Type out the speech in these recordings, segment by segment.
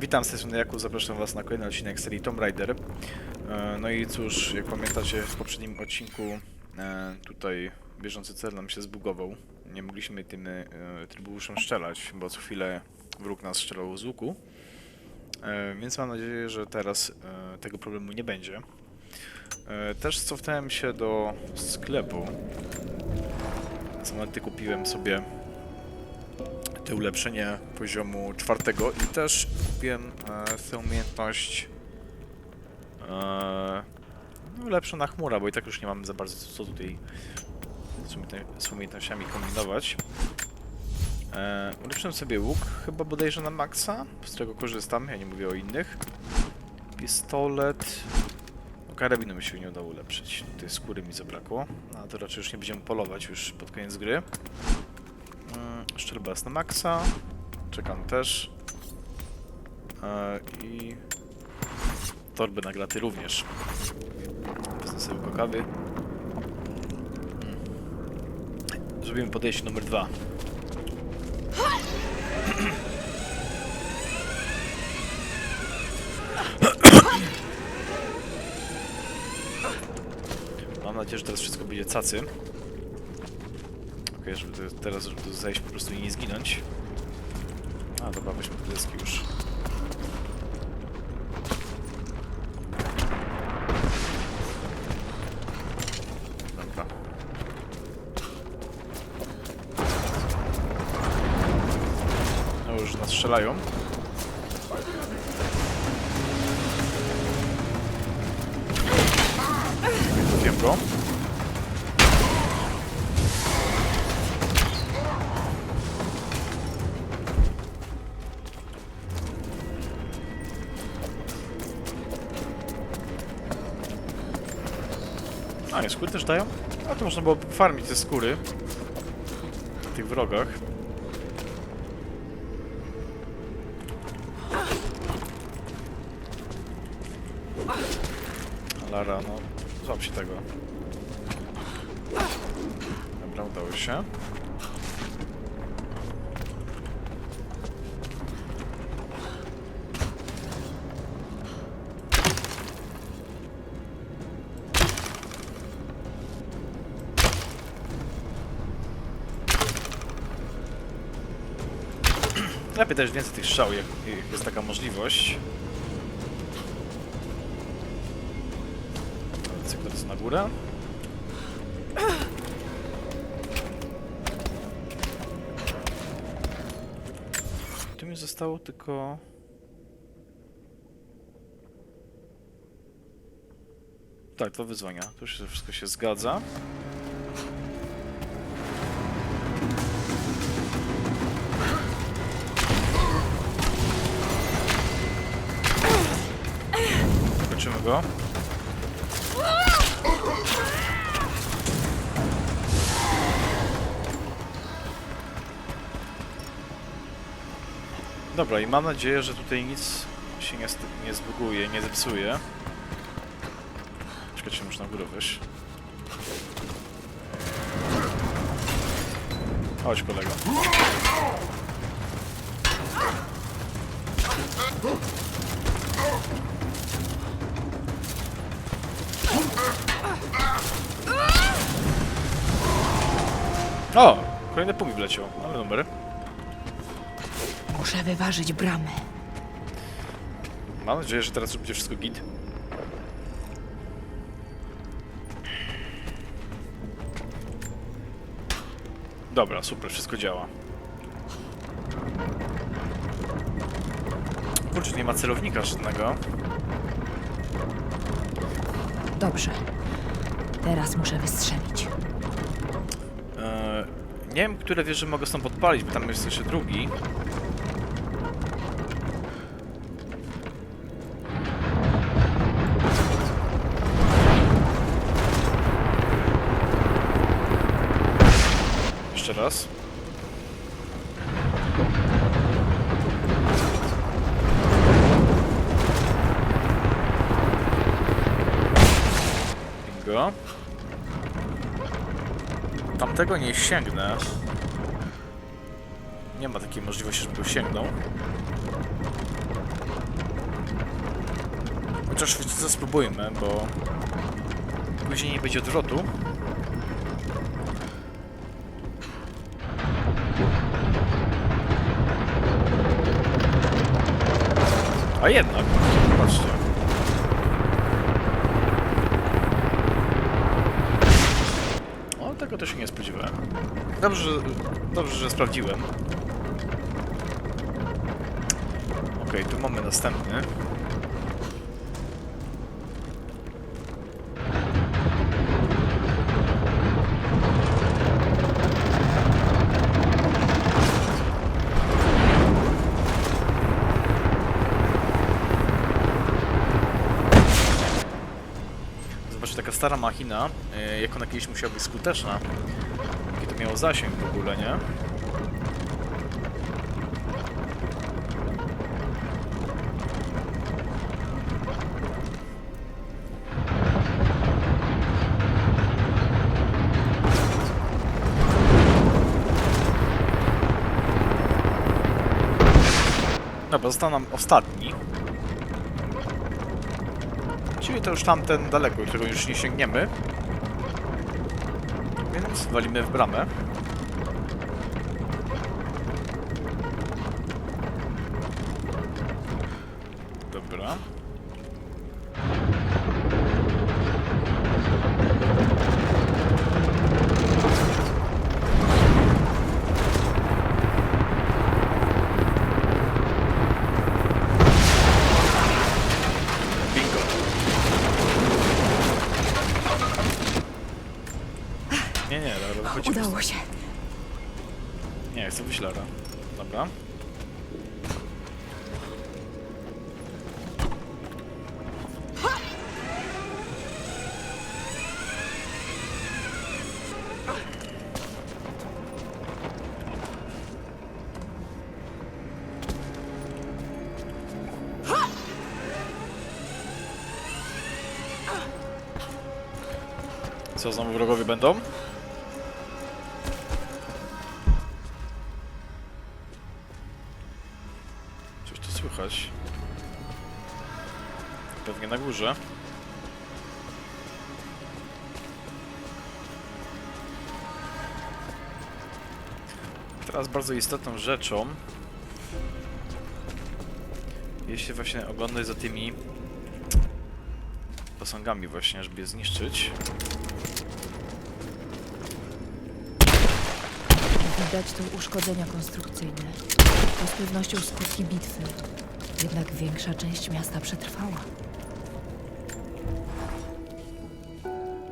Witam z tej strony Jakub, zapraszam Was na kolejny odcinek serii Tomb Raider. E, No i cóż, jak pamiętacie w poprzednim odcinku e, tutaj bieżący cel nam się zbugował. Nie mogliśmy tym e, trybuszem strzelać, bo co chwilę wróg nas strzelał z łuku. Więc mam nadzieję, że teraz tego problemu nie będzie. Też cofnąłem się do sklepu. Z momenty kupiłem sobie te ulepszenie poziomu czwartego i też kupiłem e, umiejętność e, no, chmura, bo i tak już nie mam za bardzo co tutaj z umiejętno- z umiejętnościami kombinować. E, ulepszyłem sobie łuk, chyba bodajże na maksa, z którego korzystam, ja nie mówię o innych. Pistolet... No, karabinu mi się nie udało ulepszyć, tej skóry mi zabrakło, no, a to raczej już nie będziemy polować już pod koniec gry. Szczelba jest na maksa. Czekam też. E, I torby na glaty również. Wezmę sobie łyko. Mm. Zrobimy podejście numer dwa. Mam nadzieję, że teraz wszystko będzie cacy. Okej, żeby teraz, żeby zejść po prostu i nie zginąć. A, dobra, weźmy te deski już. Dobra. No już nas strzelają. Skóry też dają? A to można było farmić te skóry. Na tych wrogach. Lara, no, złap się tego. Dobra, udało się. Lepiej też więcej tych strzał, jak jest taka możliwość. Cyk teraz na górę. Tu mi zostało tylko... Tak, dwa wyzwania. Tu już wszystko się zgadza. Go. Dobra, i mam nadzieję, że tutaj nic się nie, nie zbuguje, nie zepsuje. Czekajcie, muszę na górę wyjść. Chodź, kolego. O! Kolejny punkt wleciał. Mamy numer. Muszę wyważyć bramę. Mam nadzieję, że teraz będzie wszystko git. Dobra, super, wszystko działa. Kurczę, nie ma celownika żadnego. Dobrze. Teraz muszę wystrzelić. Nie wiem, które wieże mogę stąd podpalić, bo tam jest jeszcze drugi. Jeszcze raz. Tamtego nie sięgnę. Nie ma takiej możliwości, żeby go sięgnął. Chociaż wiecie co, spróbujmy, bo później nie będzie odwrotu. A jednak, patrzcie. O, tego to się nie spodziewałem. Dobrze, dobrze, że sprawdziłem. Okej, tu mamy następny. Taka stara machina, y, jak ona kiedyś musiała być skuteczna. Jaki to miało zasięg w ogóle, nie? Dobra, został nam ostatni. Czyli to już tamten daleko, którego już nie sięgniemy. Więc walimy w bramę. Co znowu wrogowie będą? Coś tu słychać. Pewnie na górze. Teraz bardzo istotną rzeczą się właśnie oglądać za tymi posągami właśnie, żeby je zniszczyć. Widać tu uszkodzenia konstrukcyjne. To z pewnością skutki bitwy. Jednak większa część miasta przetrwała.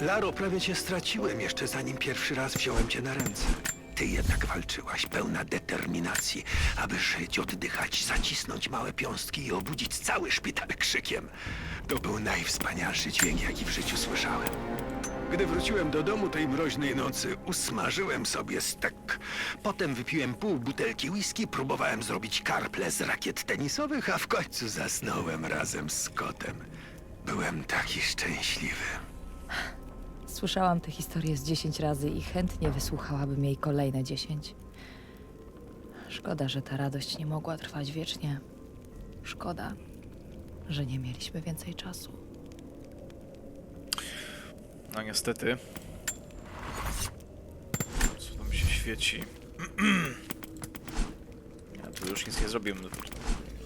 Laro, prawie cię straciłem jeszcze zanim pierwszy raz wziąłem cię na ręce. Ty jednak walczyłaś, pełna determinacji, aby żyć, oddychać, zacisnąć małe piąstki i obudzić cały szpital krzykiem. To był najwspanialszy dźwięk, jaki w życiu słyszałem. Gdy wróciłem do domu tej mroźnej nocy, usmażyłem sobie stek. Potem wypiłem pół butelki whisky, próbowałem zrobić karple z rakiet tenisowych, a w końcu zasnąłem razem z kotem. Byłem taki szczęśliwy. Słyszałam tę historię z 10 razy i chętnie wysłuchałabym jej kolejne 10. Szkoda, że ta radość nie mogła trwać wiecznie. Szkoda, że nie mieliśmy więcej czasu. No niestety. Co tam się świeci? Ja tu już nic nie zrobimy.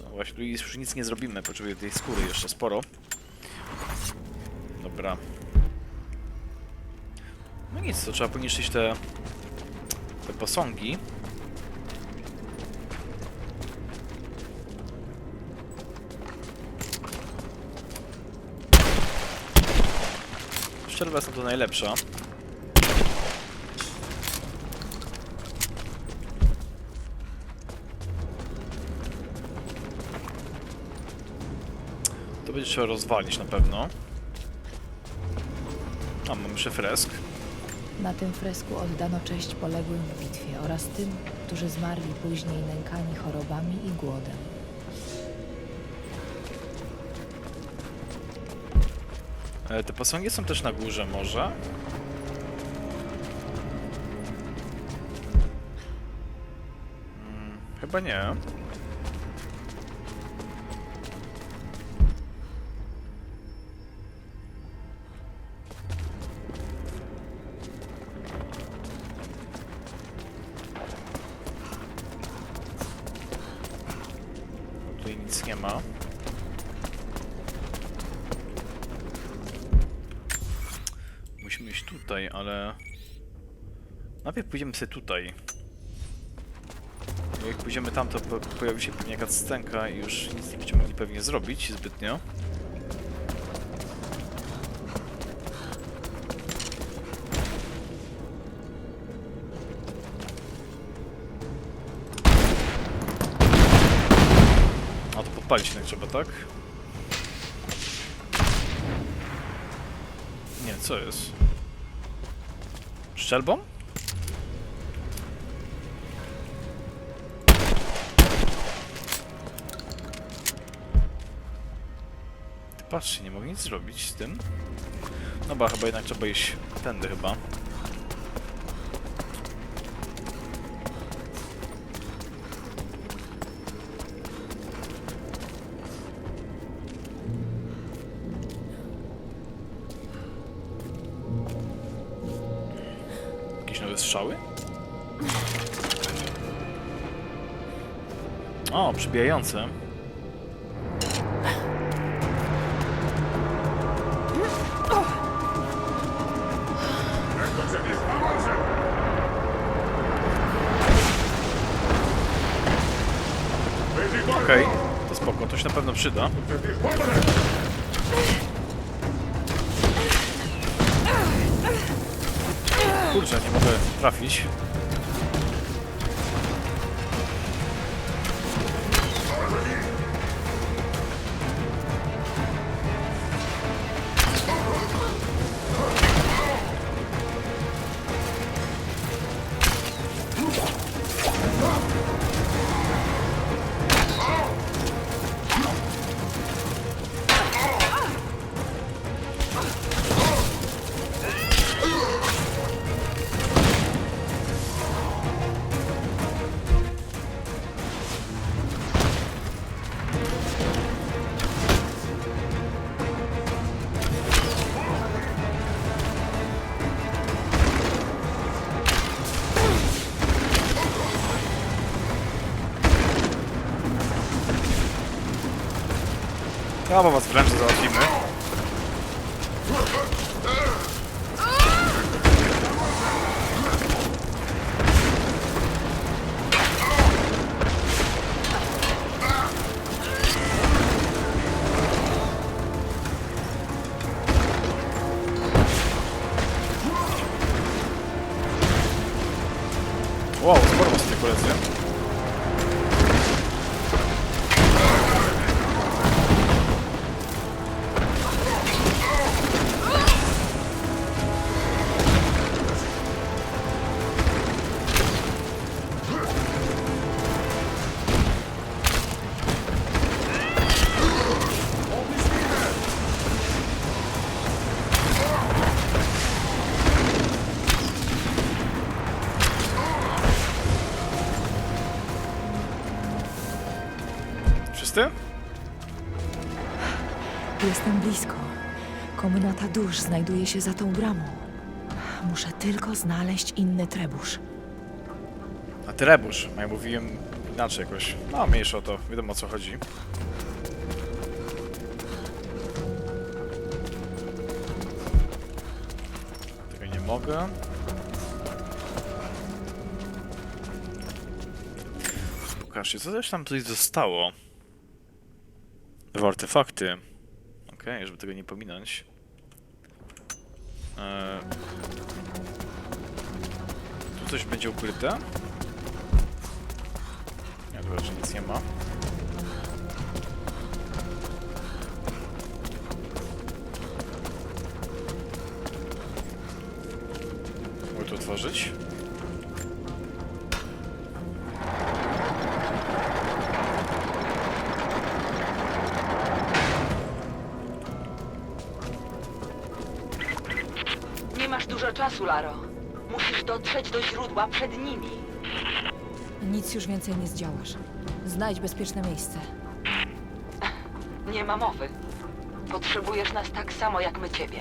No właśnie, już nic nie zrobimy. Potrzebuję tej skóry jeszcze sporo. Dobra. No nic, to trzeba poniszczyć te, te posągi. Jest na to najlepsza. To będzie trzeba rozwalić na pewno. A, mamy jeszcze fresk. Na tym fresku oddano cześć poległym w bitwie oraz tym, którzy zmarli później nękani chorobami i głodem. E, te posągi są też na górze może? Hmm, chyba nie. Tutaj nic nie ma. Tutaj, ale... Najpierw pójdziemy sobie tutaj. Bo jak pójdziemy tam, to po pojawi się pewnie jakaś scenka i już nic nie będziemy mogli pewnie zrobić zbytnio. A to podpalić jednak trzeba, tak? Nie, co jest? Szczelbą? Ty patrzcie, nie mogę nic zrobić z tym. No ba, chyba jednak trzeba iść tędy chyba. O, przybijające. Okej, to spoko, to się na pewno przyda. Kurczę, nie mogę trafić. Ja bo was wręcz załatwimy. Wow, sporo was tutaj koledzy. Wszyscy? Komnata dusz znajduje się za tą bramą. Muszę tylko znaleźć inny trebusz. A Tyrebusz, a ja mówiłem inaczej jakoś. No, mniejsza o to, wiadomo o co chodzi. Tego nie mogę. Pokażcie, co też tam tutaj zostało? Dwa artefakty. Okej, żeby tego nie pominąć. Eee... Tu coś będzie ukryte? Nie, tu raczej nic nie ma. Mogę to otworzyć? czasu, Laro. Musisz dotrzeć do źródła przed nimi. Nic już więcej nie zdziałasz. Znajdź bezpieczne miejsce. Nie ma mowy. Potrzebujesz nas tak samo jak my ciebie.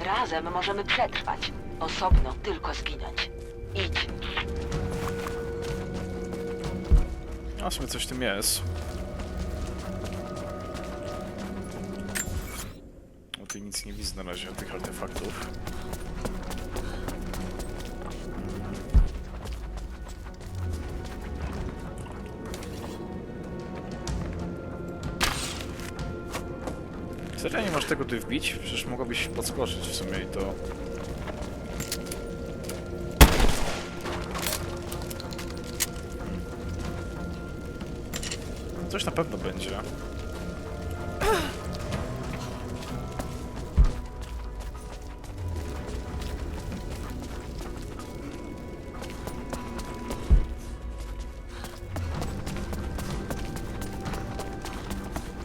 Razem możemy przetrwać. Osobno tylko zginąć. Idź. A coś tym jest. O tym nic nie widzę na razie, tych artefaktów. Tego tu wbić? Przecież mogłabyś podskoczyć w sumie i to... Coś na pewno będzie.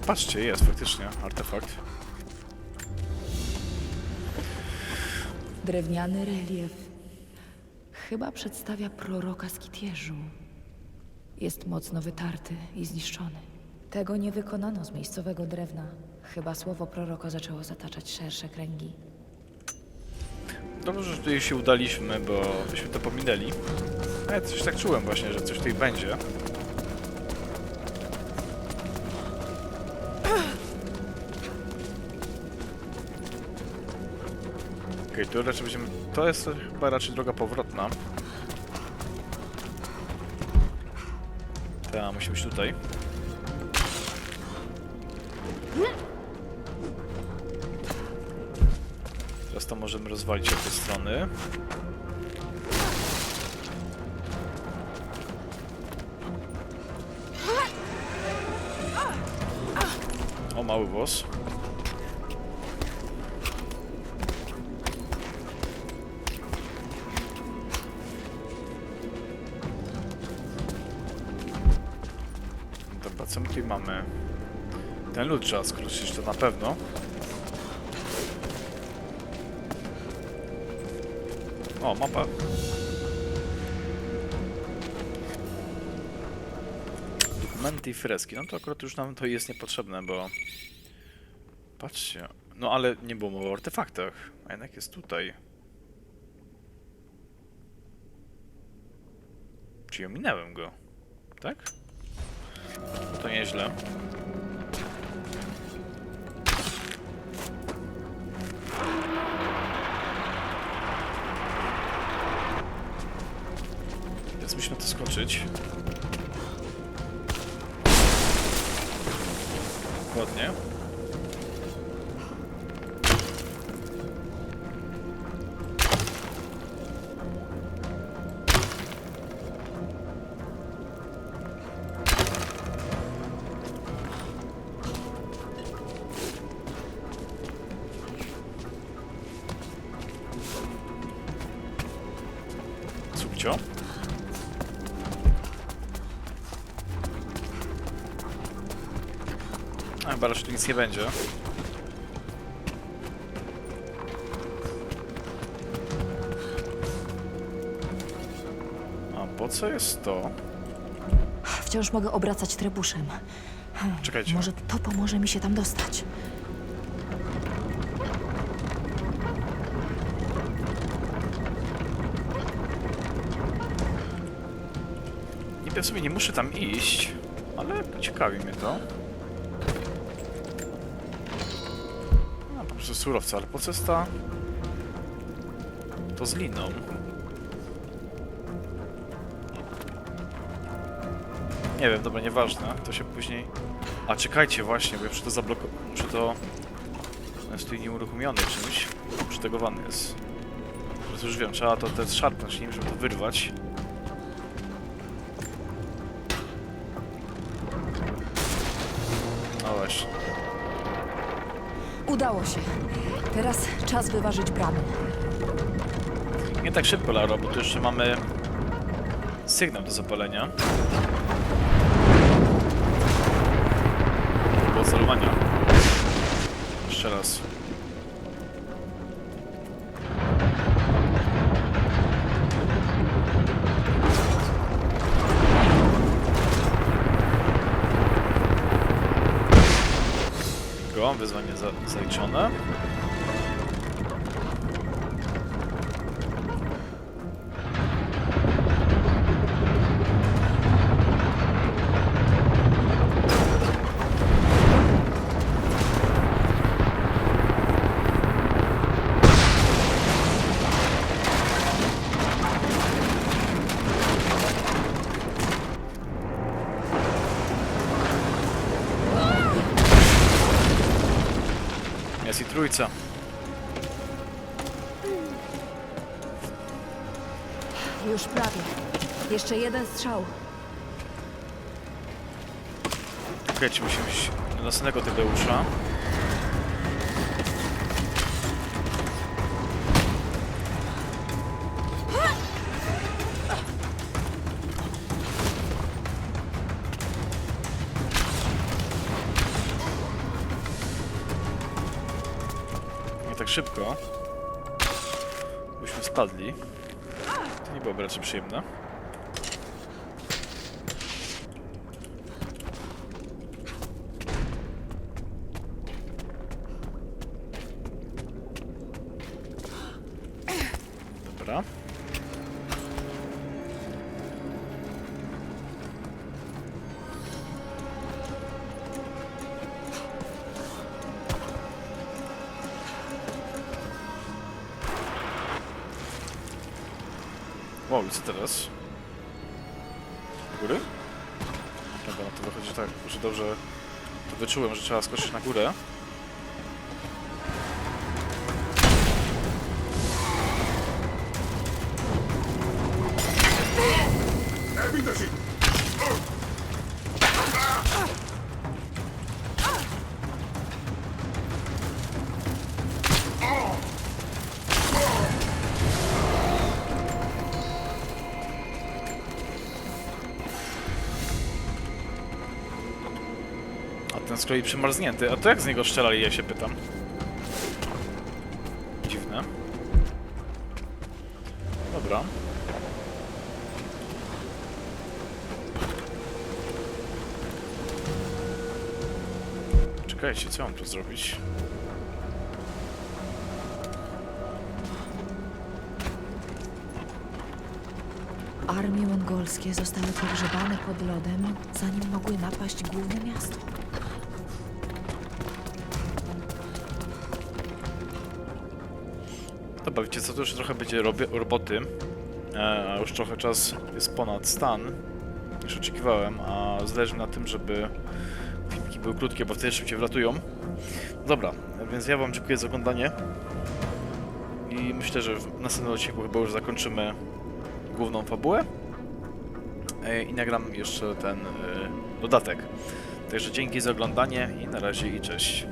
Patrzcie, jest faktycznie artefakt. Drewniany relief. Chyba przedstawia proroka z Kitierzu. Jest mocno wytarty i zniszczony. Tego nie wykonano z miejscowego drewna. Chyba słowo proroka zaczęło zataczać szersze kręgi. Dobrze, że tutaj się udaliśmy, bo byśmy to pominęli. Ale coś tak czułem właśnie, że coś tutaj będzie. Okej, raczej będziemy... To jest chyba raczej droga powrotna. Tak, musimy iść tutaj. Teraz to możemy rozwalić od tej strony. O, mały włos. Lód trzeba skrócić, to na pewno. O, mapa. Dokumenty i freski. No to akurat już nam to jest niepotrzebne, bo... Patrzcie. No ale nie było mowy o artefaktach. A jednak jest tutaj. Czyli ominąłem go. Tak? To nieźle. Więc musimy to skoczyć. Dokładnie. Chyba raczej nic nie będzie. A po co jest to? Wciąż mogę obracać trebuszem. Czekajcie. Może to pomoże mi się tam dostać. Niby w sumie nie muszę tam iść, ale ciekawi mnie to. A, po prostu surowce, ale po co jest ta... To z liną? Nie wiem, dobra, nieważne, to się później... A, czekajcie właśnie, bo ja to zablokować, muszę to... Jest tutaj nieuruchomiony czymś, przytegowany jest. Prostu już wiem, trzeba to też szarpnąć nim, żeby to wyrwać. No właśnie. Udało się. Teraz czas wyważyć bramy. Nie tak szybko, Laro, bo tu jeszcze mamy sygnał do zapalenia. Do celowania. Jeszcze raz. Wyzwanie za zaliczone. Trójca. Już prawie. Jeszcze jeden strzał. Okej, okay, musimy iść do następnego Tydeusza. Szybko. Byśmy spadli. To nie byłoby raczej przyjemne. Co teraz? Góry? Dobra, to wychodzi tak, że dobrze to wyczułem, że trzeba skoczyć na górę. Z kolei przymarznięty. A to jak z niego strzelali, ja się pytam. Dziwne. Dobra. Czekajcie, co mam tu zrobić? Armie mongolskie zostały pogrzebane pod lodem, zanim mogły napaść główne miasto. Dobra, wiecie co, to już trochę będzie roboty. E, już trochę czas jest ponad stan, niż oczekiwałem, a zależy na tym, żeby filmiki były krótkie, bo wtedy szybciej wlatują. Dobra, więc ja wam dziękuję za oglądanie. I myślę, że w następnym odcinku chyba już zakończymy główną fabułę. E, I nagram jeszcze ten e, dodatek. Także dzięki za oglądanie i na razie i cześć.